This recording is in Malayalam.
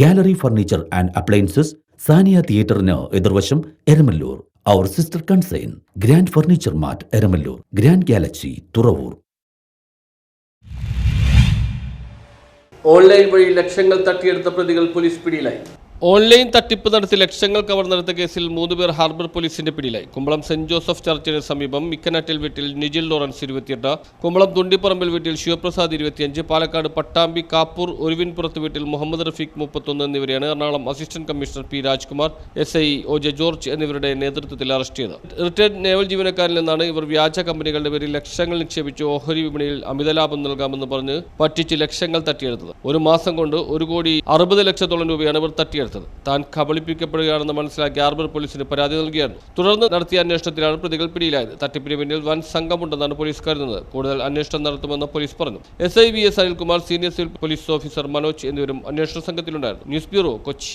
Gallery furniture and appliances Saniya തിയേറ്ററിന് എതിർവശം എരമല്ലൂർ. അവർ sister concern grand furniture mart Eramalloor. Grand galaxy Thuravoor. Online വഴി ലക്ഷങ്ങൾ തട്ടിയെടുത്ത പ്രതികൾ പോലീസ് പിടിയിലായി. ഓൺലൈൻ തട്ടിപ്പ് നടത്തി ലക്ഷങ്ങൾ കവർന്നെടുത്ത കേസിൽ മൂന്നുപേർ ഹാർബർ പോലീസിന്റെ പിടിയിലായി. കുമ്പളം സെന്റ് ജോസഫ് ചർച്ചിന് സമീപം മിക്കനാട്ടിൽ വീട്ടിൽ നിജിൽ ലോറൻസ് ഇരുപത്തിയെട്ട് കുമ്പളം തുണ്ടിപ്പറമ്പിൽ വീട്ടിൽ ശിവപ്രസാദ് ഇരുപത്തിയഞ്ച് പാലക്കാട് പട്ടാമ്പി കാപ്പൂർ ഒരുവിൻപുറത്ത് വീട്ടിൽ മുഹമ്മദ് റഫീഖ് മുപ്പത്തൊന്ന് എന്നിവരെയാണ് Ernakulam assistant commissioner P Rajkumar S I O J George എന്നിവരുടെ നേതൃത്വത്തിൽ അറസ്റ്റ് ചെയ്തത്. റിട്ടയർഡ് നേവൽ ജീവനക്കാരിൽ നിന്നാണ് ഇവർ വ്യാജ കമ്പനികളുടെ പേരിൽ ലക്ഷങ്ങൾ നിക്ഷേപിച്ച് ഓഹരി വിപണിയിൽ അമിത ലാഭം നൽകാമെന്ന് പറഞ്ഞ് പറ്റിച്ച് ലക്ഷങ്ങൾ തട്ടിയെടുത്തത്. ഒരു മാസം കൊണ്ട് ഒരു കോടി അറുപത് ലക്ഷത്തോളം രൂപയാണ് ഇവർ തട്ടിയെടുത്തത്. താൻ കബളിപ്പിക്കപ്പെടുകയാണെന്ന് മനസ്സിലാക്കി ആർബർ പോലീസിന് പരാതി നൽകിയായിരുന്നു. തുടർന്ന് നടത്തിയ അന്വേഷണത്തിലാണ് പ്രതികൾ പിടിയിലായത്. തട്ടിപ്പിന് പിന്നിൽ വൻ സംഘമുണ്ടെന്നാണ് പോലീസ് കരുതുന്നത്. കൂടുതൽ അന്വേഷണം നടത്തുമെന്ന് പോലീസ് പറഞ്ഞു. S I V S Anilkumar senior civil police officer Manoj എന്നിവരും അന്വേഷണ സംഘത്തിലുണ്ടായിരുന്നു. News bureau Kochi.